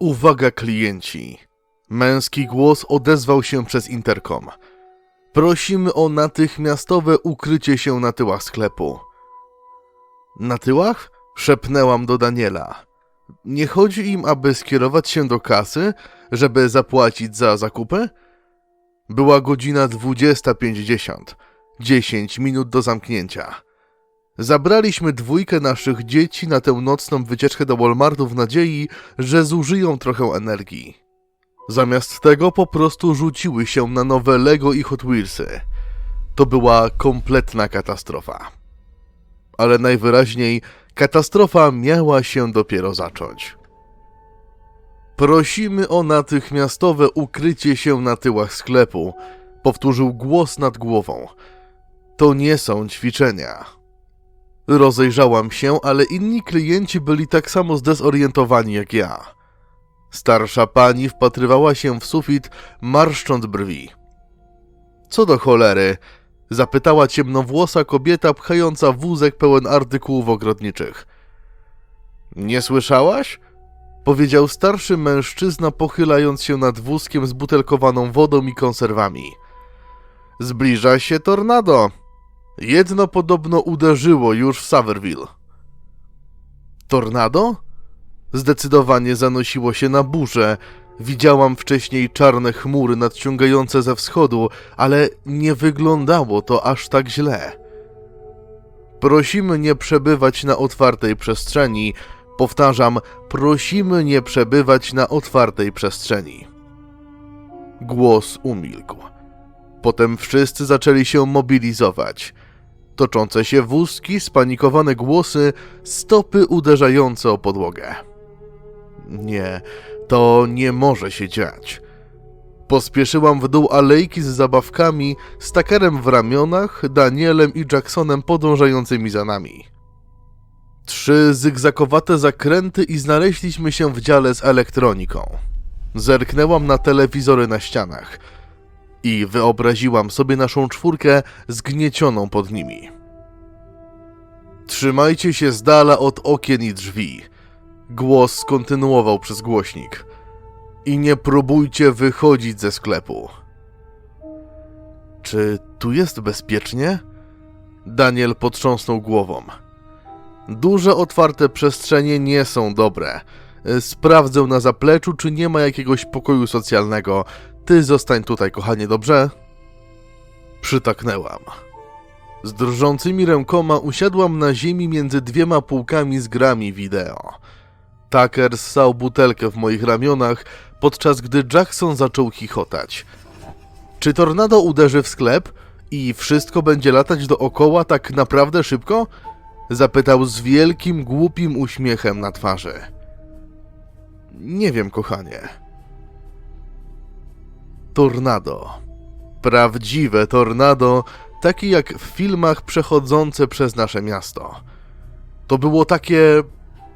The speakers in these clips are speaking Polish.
Uwaga klienci. Męski głos odezwał się przez interkom. Prosimy o natychmiastowe ukrycie się na tyłach sklepu. Na tyłach? Szepnęłam do Daniela. Nie chodzi im, aby skierować się do kasy, żeby zapłacić za zakupy? Była godzina 20.50. 10 minut do zamknięcia. Zabraliśmy dwójkę naszych dzieci na tę nocną wycieczkę do Walmartu w nadziei, że zużyją trochę energii. Zamiast tego po prostu rzuciły się na nowe Lego i Hot Wheelsy. To była kompletna katastrofa. Ale najwyraźniej katastrofa miała się dopiero zacząć. Prosimy o natychmiastowe ukrycie się na tyłach sklepu, powtórzył głos nad głową. To nie są ćwiczenia. Rozejrzałam się, ale inni klienci byli tak samo zdezorientowani jak ja. Starsza pani wpatrywała się w sufit, marszcząc brwi. Co do cholery? zapytała ciemnowłosa kobieta pchająca wózek pełen artykułów ogrodniczych. Nie słyszałaś? powiedział starszy mężczyzna, pochylając się nad wózkiem z butelkowaną wodą i konserwami. Zbliża się tornado. Jedno podobno uderzyło już w Saverville. Tornado? Zdecydowanie zanosiło się na burzę. Widziałam wcześniej czarne chmury nadciągające ze wschodu, ale nie wyglądało to aż tak źle. Prosimy nie przebywać na otwartej przestrzeni. Powtarzam, prosimy nie przebywać na otwartej przestrzeni. Głos umilkł. Potem wszyscy zaczęli się mobilizować. Toczące się wózki, spanikowane głosy, stopy uderzające o podłogę. Nie, to nie może się dziać. Pospieszyłam w dół alejki z zabawkami, z takerem w ramionach, Danielem i Jacksonem podążającymi za nami. Trzy zygzakowate zakręty i znaleźliśmy się w dziale z elektroniką. Zerknęłam na telewizory na ścianach i wyobraziłam sobie naszą czwórkę zgniecioną pod nimi. Trzymajcie się z dala od okien i drzwi. Głos skontynuował przez głośnik. I nie próbujcie wychodzić ze sklepu. Czy tu jest bezpiecznie? Daniel potrząsnął głową. Duże otwarte przestrzenie nie są dobre. Sprawdzę na zapleczu, czy nie ma jakiegoś pokoju socjalnego. Ty zostań tutaj, kochanie, dobrze? Przytaknęłam. Z drżącymi rękoma usiadłam na ziemi między dwiema półkami z grami wideo. Tucker ssał butelkę w moich ramionach, podczas gdy Jackson zaczął chichotać. Czy tornado uderzy w sklep i wszystko będzie latać dookoła tak naprawdę szybko? Zapytał z wielkim, głupim uśmiechem na twarzy. Nie wiem, kochanie. Tornado. Prawdziwe tornado, takie jak w filmach przechodzące przez nasze miasto. To było takie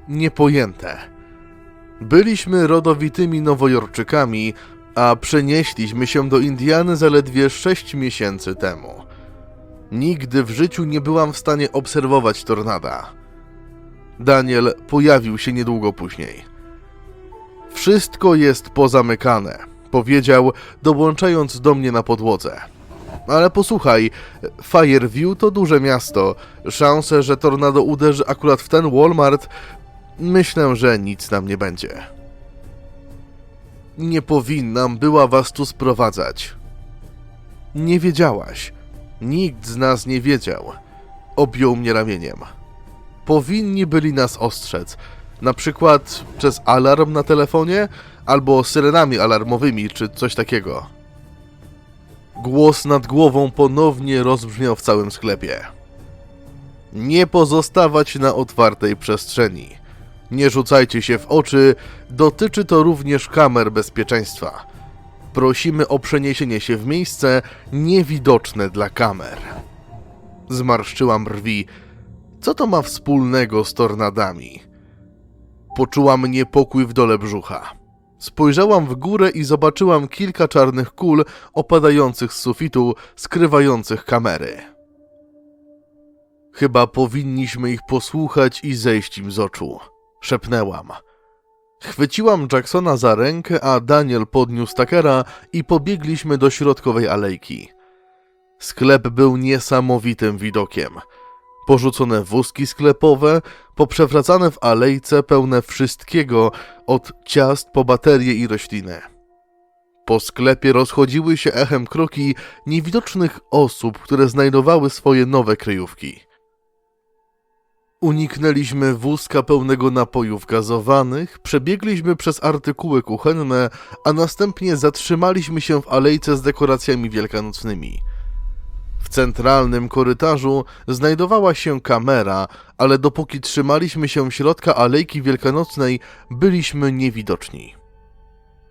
niepojęte. Byliśmy rodowitymi nowojorczykami, a przenieśliśmy się do Indiany zaledwie sześć miesięcy temu. Nigdy w życiu nie byłam w stanie obserwować tornada. Daniel pojawił się niedługo później. Wszystko jest pozamykane, powiedział, dołączając do mnie na podłodze. Ale posłuchaj, Fireview to duże miasto. Szanse, że tornado uderzy akurat w ten Walmart, myślę, że nic nam nie będzie. Nie powinnam była was tu sprowadzać. Nie wiedziałaś. Nikt z nas nie wiedział. Objął mnie ramieniem. Powinni byli nas ostrzec. Na przykład przez alarm na telefonie, albo syrenami alarmowymi, czy coś takiego. Głos nad głową ponownie rozbrzmiał w całym sklepie. Nie pozostawać na otwartej przestrzeni. Nie rzucajcie się w oczy, dotyczy to również kamer bezpieczeństwa. Prosimy o przeniesienie się w miejsce niewidoczne dla kamer. Zmarszczyłam brwi. Co to ma wspólnego z tornadami? Poczułam niepokój w dole brzucha. Spojrzałam w górę i zobaczyłam kilka czarnych kul opadających z sufitu, skrywających kamery. Chyba powinniśmy ich posłuchać i zejść im z oczu. Szepnęłam. Chwyciłam Jacksona za rękę, a Daniel podniósł Takera i pobiegliśmy do środkowej alejki. Sklep był niesamowitym widokiem. Porzucone wózki sklepowe, poprzewracane w alejce pełne wszystkiego, od ciast po baterie i rośliny. Po sklepie rozchodziły się echem kroki niewidocznych osób, które znajdowały swoje nowe kryjówki. Uniknęliśmy wózka pełnego napojów gazowanych, przebiegliśmy przez artykuły kuchenne, a następnie zatrzymaliśmy się w alejce z dekoracjami wielkanocnymi. W centralnym korytarzu znajdowała się kamera, ale dopóki trzymaliśmy się środka alejki wielkanocnej, byliśmy niewidoczni.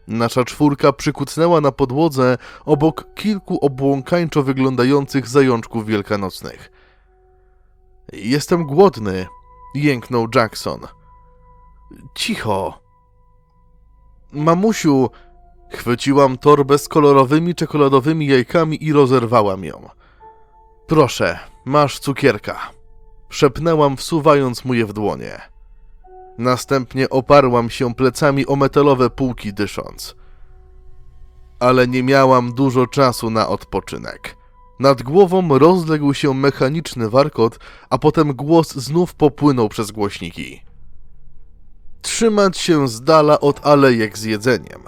Nasza czwórka przykucnęła na podłodze obok kilku obłąkańczo wyglądających zajączków wielkanocnych. Jestem głodny, jęknął Jackson. Cicho. Mamusiu, chwyciłam torbę z kolorowymi czekoladowymi jajkami i rozerwałam ją. Proszę, masz cukierka. Szepnęłam, wsuwając mu je w dłonie. Następnie oparłam się plecami o metalowe półki, dysząc. Ale nie miałam dużo czasu na odpoczynek. Nad głową rozległ się mechaniczny warkot, a potem głos znów popłynął przez głośniki. Trzymać się z dala od alejek z jedzeniem.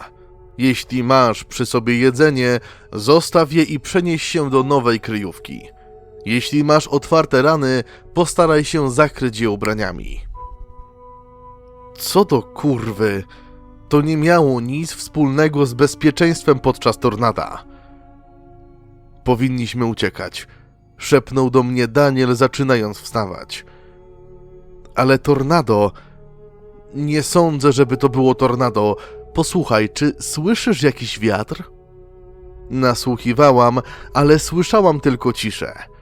Jeśli masz przy sobie jedzenie, zostaw je i przenieś się do nowej kryjówki. Jeśli masz otwarte rany, postaraj się zakryć je ubraniami. Co do kurwy? To nie miało nic wspólnego z bezpieczeństwem podczas tornada. Powinniśmy uciekać. Szepnął do mnie Daniel, zaczynając wstawać. Ale tornado. Nie sądzę, żeby to było tornado. Posłuchaj, czy słyszysz jakiś wiatr? Nasłuchiwałam, ale słyszałam tylko ciszę.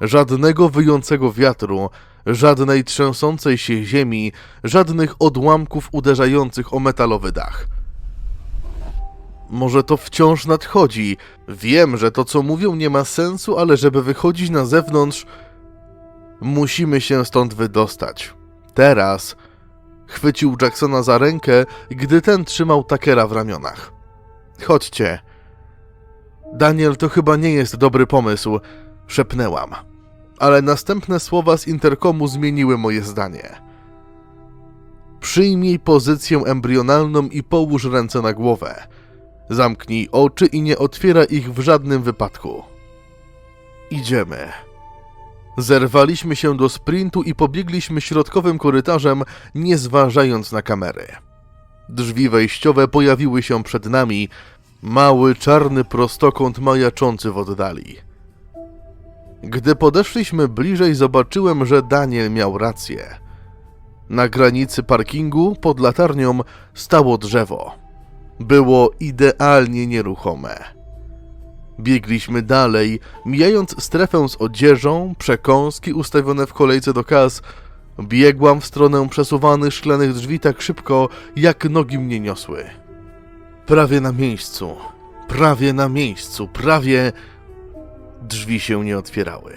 Żadnego wyjącego wiatru, żadnej trzęsącej się ziemi, żadnych odłamków uderzających o metalowy dach. Może to wciąż nadchodzi. Wiem, że to co mówią nie ma sensu, ale żeby wychodzić na zewnątrz, musimy się stąd wydostać. Teraz chwycił Jacksona za rękę, gdy ten trzymał Takera w ramionach. Chodźcie. Daniel, to chyba nie jest dobry pomysł, szepnęłam. Ale następne słowa z interkomu zmieniły moje zdanie. Przyjmij pozycję embrionalną i połóż ręce na głowę. Zamknij oczy i nie otwiera ich w żadnym wypadku. Idziemy. Zerwaliśmy się do sprintu i pobiegliśmy środkowym korytarzem, nie zważając na kamery. Drzwi wejściowe pojawiły się przed nami, mały czarny prostokąt majaczący w oddali. Gdy podeszliśmy bliżej, zobaczyłem, że Daniel miał rację. Na granicy parkingu pod latarnią stało drzewo. Było idealnie nieruchome. Biegliśmy dalej, mijając strefę z odzieżą, przekąski ustawione w kolejce do kas. Biegłam w stronę przesuwanych szklanych drzwi tak szybko, jak nogi mnie niosły. Prawie na miejscu, prawie na miejscu, prawie. Drzwi się nie otwierały.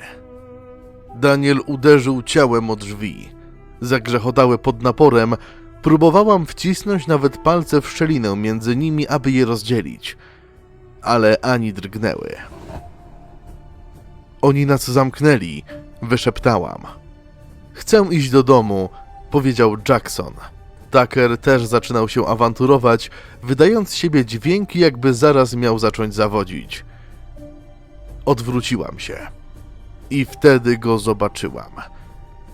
Daniel uderzył ciałem o drzwi. Zagrzechotały pod naporem. Próbowałam wcisnąć nawet palce w szczelinę między nimi, aby je rozdzielić, ale ani drgnęły. Oni nas zamknęli, wyszeptałam. Chcę iść do domu, powiedział Jackson. Tucker też zaczynał się awanturować, wydając siebie dźwięki, jakby zaraz miał zacząć zawodzić. Odwróciłam się. I wtedy go zobaczyłam.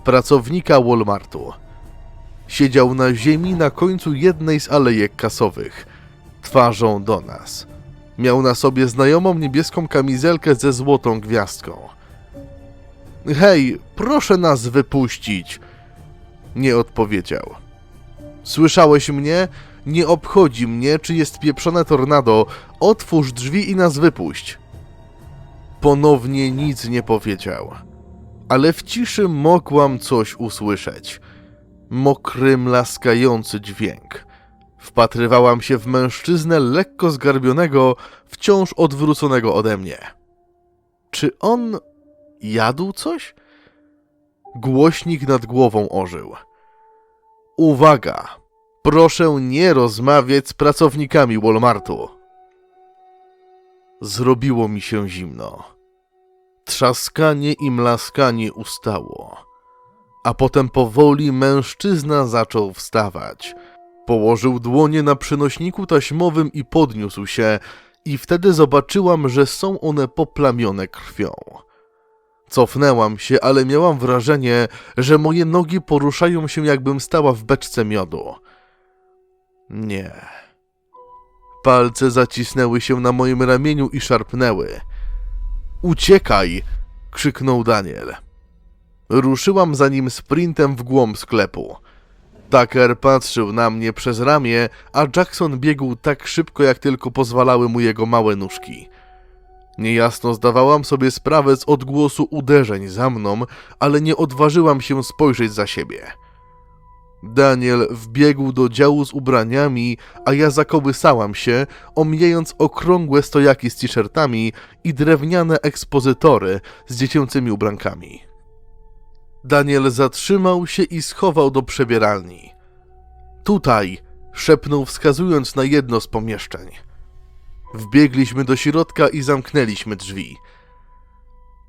Pracownika Walmartu. Siedział na ziemi na końcu jednej z alejek kasowych, twarzą do nas. Miał na sobie znajomą niebieską kamizelkę ze złotą gwiazdką. Hej, proszę nas wypuścić! Nie odpowiedział. Słyszałeś mnie? Nie obchodzi mnie, czy jest pieprzone tornado. Otwórz drzwi i nas wypuść. Ponownie nic nie powiedział, ale w ciszy mogłam coś usłyszeć. Mokry, mlaskający dźwięk. Wpatrywałam się w mężczyznę lekko zgarbionego, wciąż odwróconego ode mnie. Czy on jadł coś? Głośnik nad głową ożył. Uwaga! Proszę nie rozmawiać z pracownikami Walmartu. Zrobiło mi się zimno. Trzaskanie i mlaskanie ustało. A potem powoli mężczyzna zaczął wstawać. Położył dłonie na przenośniku taśmowym i podniósł się, i wtedy zobaczyłam, że są one poplamione krwią. Cofnęłam się, ale miałam wrażenie, że moje nogi poruszają się, jakbym stała w beczce miodu. Nie. Palce zacisnęły się na moim ramieniu i szarpnęły. Uciekaj! krzyknął Daniel. Ruszyłam za nim sprintem w głąb sklepu. Tucker patrzył na mnie przez ramię, a Jackson biegł tak szybko, jak tylko pozwalały mu jego małe nóżki. Niejasno zdawałam sobie sprawę z odgłosu uderzeń za mną, ale nie odważyłam się spojrzeć za siebie. Daniel wbiegł do działu z ubraniami, a ja zakołysałam się, omijając okrągłe stojaki z t-shirtami i drewniane ekspozytory z dziecięcymi ubrankami. Daniel zatrzymał się i schował do przebieralni. Tutaj, szepnął wskazując na jedno z pomieszczeń. Wbiegliśmy do środka i zamknęliśmy drzwi.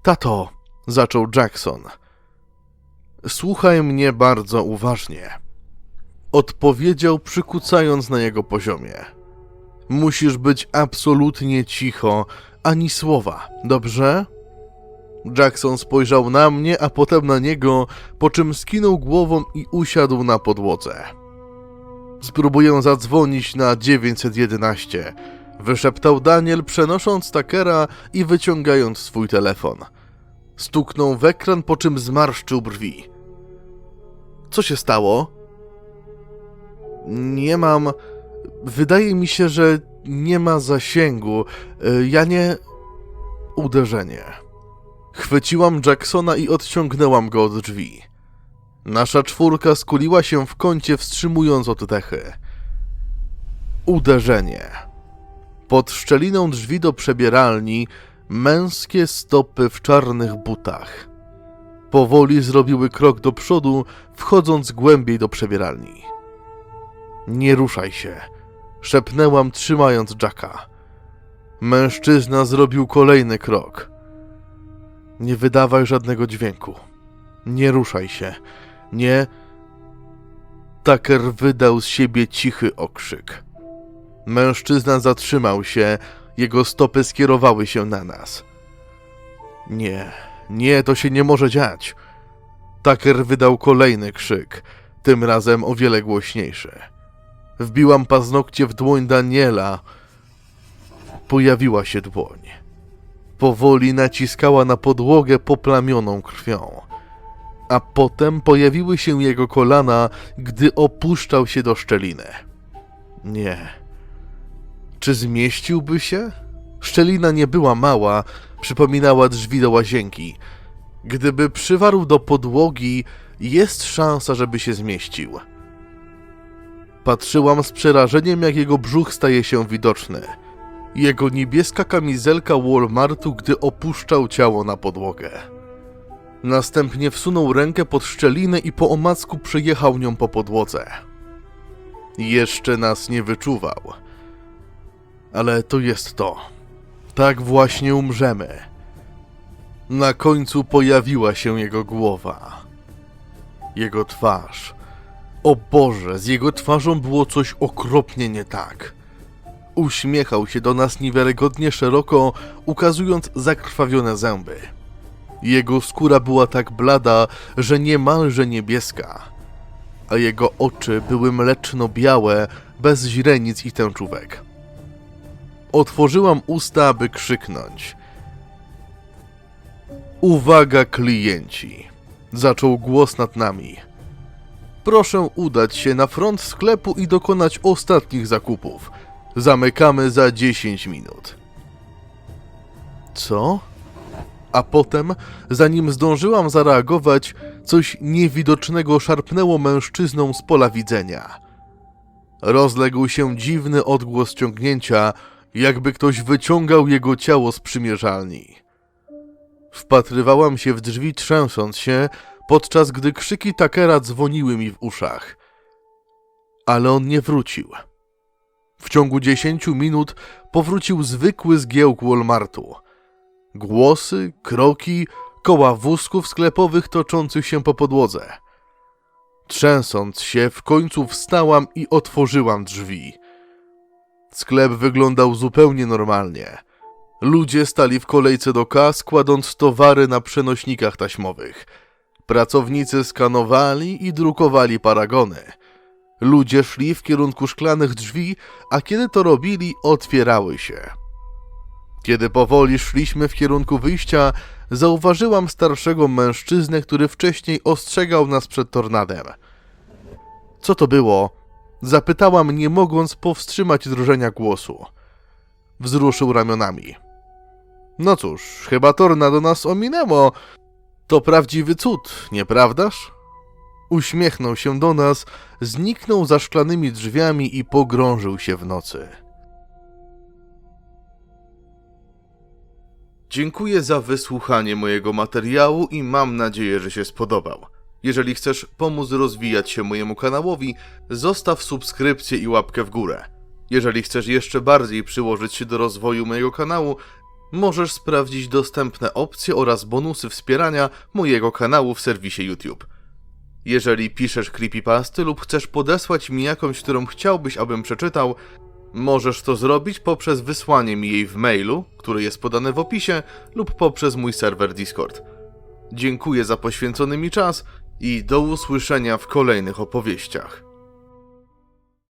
Tato, zaczął Jackson. Słuchaj mnie bardzo uważnie. Odpowiedział, przykucając na jego poziomie. Musisz być absolutnie cicho, ani słowa, dobrze? Jackson spojrzał na mnie, a potem na niego, po czym skinął głową i usiadł na podłodze. Spróbuję zadzwonić na 911, wyszeptał Daniel, przenosząc Takera i wyciągając swój telefon. Stuknął w ekran, po czym zmarszczył brwi. Co się stało? Nie mam. Wydaje mi się, że nie ma zasięgu. Y, Ja nie. Uderzenie. Chwyciłam Jacksona i odciągnęłam go od drzwi. Nasza czwórka skuliła się w kącie, wstrzymując oddechy. Uderzenie. Pod szczeliną drzwi do przebieralni męskie stopy w czarnych butach. Powoli zrobiły krok do przodu, wchodząc głębiej do przebieralni. Nie ruszaj się, szepnęłam, trzymając Jacka. Mężczyzna zrobił kolejny krok. Nie wydawaj żadnego dźwięku. Nie ruszaj się. Nie. Tucker wydał z siebie cichy okrzyk. Mężczyzna zatrzymał się, jego stopy skierowały się na nas. Nie, nie, to się nie może dziać. Tucker wydał kolejny krzyk, tym razem o wiele głośniejszy. Wbiłam paznokcie w dłoń Daniela. Pojawiła się dłoń. Powoli naciskała na podłogę poplamioną krwią. A potem pojawiły się jego kolana, gdy opuszczał się do szczeliny. Nie. Czy zmieściłby się? Szczelina nie była mała, przypominała drzwi do łazienki. Gdyby przywarł do podłogi, jest szansa, żeby się zmieścił. Patrzyłam z przerażeniem, jak jego brzuch staje się widoczny. Jego niebieska kamizelka Walmartu, gdy opuszczał ciało na podłogę. Następnie wsunął rękę pod szczelinę i po omacku przejechał nią po podłodze. Jeszcze nas nie wyczuwał. Ale to jest to. Tak właśnie umrzemy. Na końcu pojawiła się jego głowa. Jego twarz. O Boże, z jego twarzą było coś okropnie nie tak. Uśmiechał się do nas niewiarygodnie szeroko, ukazując zakrwawione zęby. Jego skóra była tak blada, że niemalże niebieska, a jego oczy były mleczno-białe, bez źrenic i tęczówek. Otworzyłam usta, aby krzyknąć. Uwaga, klienci! Zaczął głos nad nami. Proszę udać się na front sklepu i dokonać ostatnich zakupów. Zamykamy za 10 minut. Co? A potem, zanim zdążyłam zareagować, coś niewidocznego szarpnęło mężczyzną z pola widzenia. Rozległ się dziwny odgłos ciągnięcia, jakby ktoś wyciągał jego ciało z przymierzalni. Wpatrywałam się w drzwi, trzęsąc się, podczas gdy krzyki Takera dzwoniły mi w uszach. ale on nie wrócił. W ciągu 10 minut powrócił zwykły zgiełk Walmartu. Głosy, kroki, koła wózków sklepowych toczących się po podłodze. Trzęsąc się, w końcu wstałam i otworzyłam drzwi. Sklep wyglądał zupełnie normalnie. Ludzie stali w kolejce do kas, kładąc towary na przenośnikach taśmowych. Pracownicy skanowali i drukowali paragony. Ludzie szli w kierunku szklanych drzwi, a kiedy to robili, otwierały się. Kiedy powoli szliśmy w kierunku wyjścia, zauważyłam starszego mężczyznę, który wcześniej ostrzegał nas przed tornadem. Co to było? Zapytałam, nie mogąc powstrzymać drżenia głosu. Wzruszył ramionami. No cóż, chyba tornado nas ominęło. To prawdziwy cud, nieprawdaż? Uśmiechnął się do nas, zniknął za szklanymi drzwiami i pogrążył się w nocy. Dziękuję za wysłuchanie mojego materiału i mam nadzieję, że się spodobał. Jeżeli chcesz pomóc rozwijać się mojemu kanałowi, zostaw subskrypcję i łapkę w górę. Jeżeli chcesz jeszcze bardziej przyłożyć się do rozwoju mojego kanału, możesz sprawdzić dostępne opcje oraz bonusy wspierania mojego kanału w serwisie YouTube. Jeżeli piszesz creepypasty lub chcesz podesłać mi jakąś, którą chciałbyś, abym przeczytał, możesz to zrobić poprzez wysłanie mi jej w mailu, który jest podany w opisie, lub poprzez mój serwer Discord. Dziękuję za poświęcony mi czas i do usłyszenia w kolejnych opowieściach.